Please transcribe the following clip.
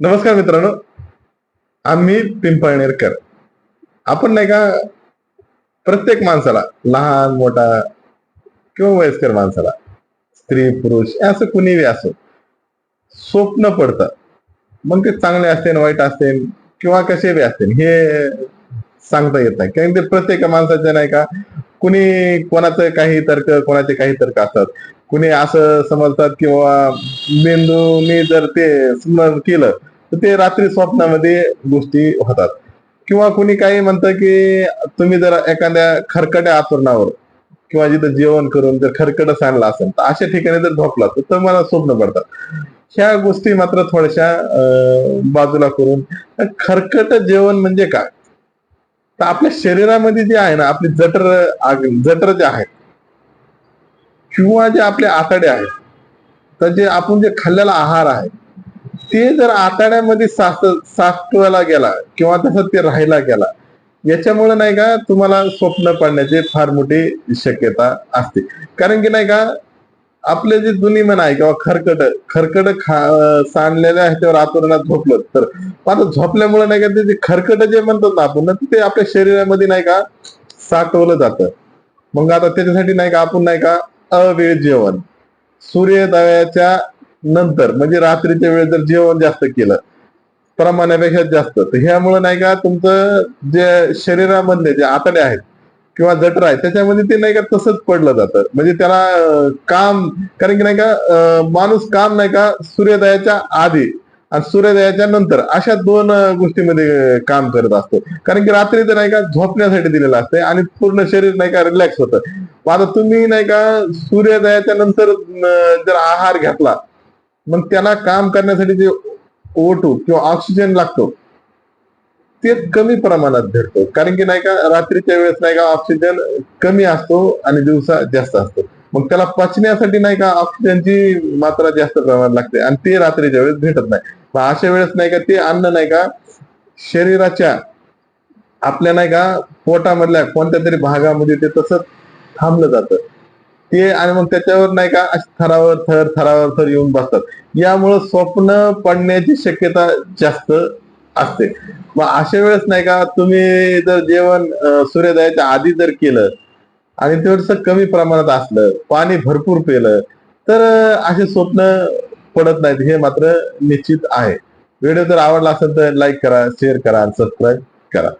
नमस्कार मित्रांनो. आम्ही पिंपळनेरकर. आपण नाही का प्रत्येक माणसाला लहान मोठा किंवा वयस्कर माणसाला स्त्री पुरुष असं कुणीही असो स्वप्न पडतं. मग ते चांगले असतील वाईट असतील किंवा कसे बी असतील हे सांगता येत नाही. कारण ते प्रत्येक माणसाचे नाही का कुणी कोणाचं काही तर्क कोणाचे काही तर्क असतात. कुणी असं समजतात किंवा मेंदूने जर ते स्मरण केलं तर ते रात्री स्वप्नामध्ये गोष्टी होतात. किंवा कुणी काही म्हणतं की तुम्ही जर एखाद्या खरकट्या आचरणावर किंवा जिथं जेवण करून जर खरकट सांडला असेल तर अशा ठिकाणी जर झोपला तर तुम्हाला स्वप्न पडतात. ह्या गोष्टी मात्र थोड्याशा बाजूला करून खरकट जेवण म्हणजे काय? तर आपल्या शरीरामध्ये जे आहे ना आपली जटर जटर जे आहेत किंवा जे आपले आतडे आहेत तर जे आपण जे खाल्लेला आहार आहे ते जर आतड्यामध्ये साच साठवायला गेला किंवा तसं ते राहायला गेला याच्यामुळे नाही का तुम्हाला स्वप्न पडण्याची फार मोठी शक्यता असते. कारण की नाही का आपले जे जुनी म्हण आहे किंवा खरकट खरकट खा सांडलेल्या त्यावर आतुरणात झोपलं. तर आता झोपल्यामुळे नाही का ते जे खरकट जे म्हणतात ना आपण ते आपल्या शरीरामध्ये नाही का साठवलं जातं. मग आता त्याच्यासाठी नाही का आपण नाही का अवेळ जेवण. सूर्योदयाच्या नंतर म्हणजे रात्रीच्या वेळेस जर जेवण जास्त केलं प्रमाणापेक्षा जास्त तर ह्यामुळे नाही का तुमचं जे शरीरामधले जे आतडे आहेत किंवा जठर आहे त्याच्यामध्ये ते नाही का तसंच पडलं जातं. म्हणजे त्याला काम कारण की नाही का माणूस काम नाही का सूर्योदयाच्या आधी आणि सूर्योदयाच्या नंतर अशा दोन गोष्टीमध्ये काम करत असतो. कारण की रात्री तर नाही का झोपण्यासाठी दिलेलं असते आणि पूर्ण शरीर नाही का रिलॅक्स होतं. आता तुम्ही नाही का सूर्योदयाच्या नंतर जर आहार घेतला मग त्याला काम करण्यासाठी जे ओटू किंवा ऑक्सिजन लागतो ते कमी प्रमाणात भेटतो. कारण की नाही का रात्रीच्या वेळेस नाही का ऑक्सिजन कमी असतो आणि दिवसा जास्त असतो. मग त्याला पचण्यासाठी नाही का ऑक्सिजनची मात्रा जास्त प्रमाणात लागते आणि ते रात्रीच्या वेळेस भेटत नाही. मग अशा वेळेस नाही का ते अन्न नाही का शरीराच्या आपल्या नाही का पोटामधल्या कोणत्या तरी भागामध्ये ते तसंच थांबलं जातं. ते आणि मग त्याच्यावर नाही का थरावर थर थरावर थर येऊन बसतात. यामुळं स्वप्न पडण्याची शक्यता जास्त असते. मग अशा वेळेस नाही का तुम्ही जर जेवण सूर्योदयाच्या आधी जर केलं आणि थोडस कमी प्रमाणात असलं पाणी भरपूर पिलं तर असे स्वप्न पडत नाहीत. हे मात्र निश्चित आहे. व्हिडिओ जर आवडला असेल तर लाईक करा शेअर करा सबस्क्राईब करा.